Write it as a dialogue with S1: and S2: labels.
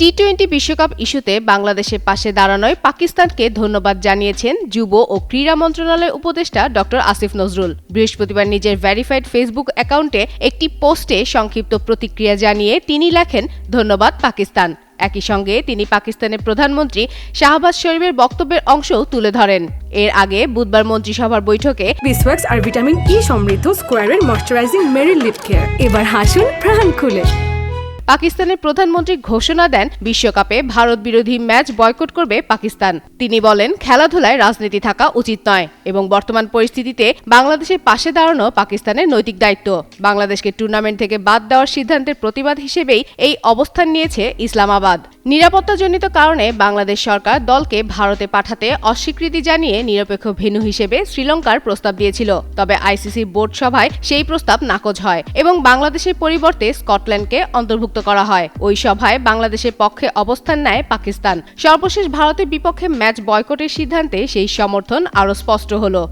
S1: T twenty বিশ্বকাপ ইস্যুতে বাংলাদেশের পাশে দাঁড়ানোয় পাকিস্তানকে ধন্যবাদ জানিয়েছেন যুব ও ক্রীড়া মন্ত্রণালয়ের উপদেষ্টা ড. আসিফ নজরুল। বৃহস্পতিবার নিজের ভেরিফাইড ফেসবুক অ্যাকাউন্টে একটি পোস্টে সংক্ষিপ্ত প্রতিক্রিয়া জানিয়ে তিনি লেখেন, ধন্যবাদ পাকিস্তান। একই সঙ্গে তিনি পাকিস্তানের প্রধানমন্ত্রী শাহবাজ শরীফের বক্তব্যের অংশও তুলে ধরেন। এর আগে বুধবার মন্ত্রিসভার বৈঠকে
S2: বিসওয়াক্স আর ভিটামিন ই সমৃদ্ধ স্কোয়ারের ময়শ্চারাইজিং মেরি লিপ কেয়ার। এবার হাসুন প্রাণ খুলে।
S1: পাকিস্তানের প্রধানমন্ত্রী ঘোষণা দেন, বিশ্বকাপে ভারত বিরোধী ম্যাচ বয়কট করবে পাকিস্তান। তিনি বলেন, খেলাধুলায় রাজনীতি থাকা উচিত নয় এবং বর্তমান পরিস্থিতিতে বাংলাদেশের পাশে দাঁড়ানো পাকিস্তানের নৈতিক দায়িত্ব। বাংলাদেশকে টুর্নামেন্ট থেকে বাদ দেওয়ার সিদ্ধান্তের প্রতিবাদ হিসেবেই এই অবস্থান নিয়েছে ইসলামাবাদ। নিরাপত্তাজনিত কারণে বাংলাদেশ সরকার দলকে ভারতে পাঠাতে অস্বীকৃতি জানিয়ে নিরপেক্ষ ভেন্যু হিসেবে শ্রীলঙ্কার প্রস্তাব দিয়েছিল। তবে আইসিসি বোর্ড সভায় সেই প্রস্তাব নাকচ হয় এবং বাংলাদেশের পরিবর্তে স্কটল্যান্ডকে অন্তর্ভুক্ত করা হয়। ওই সভায় বাংলাদেশের পক্ষে অবস্থান নেয় পাকিস্তান। সর্বশেষ ভারতের বিপক্ষে ম্যাচ বয়কটের সিদ্ধান্তে সেই সমর্থন আরও স্পষ্ট হলো।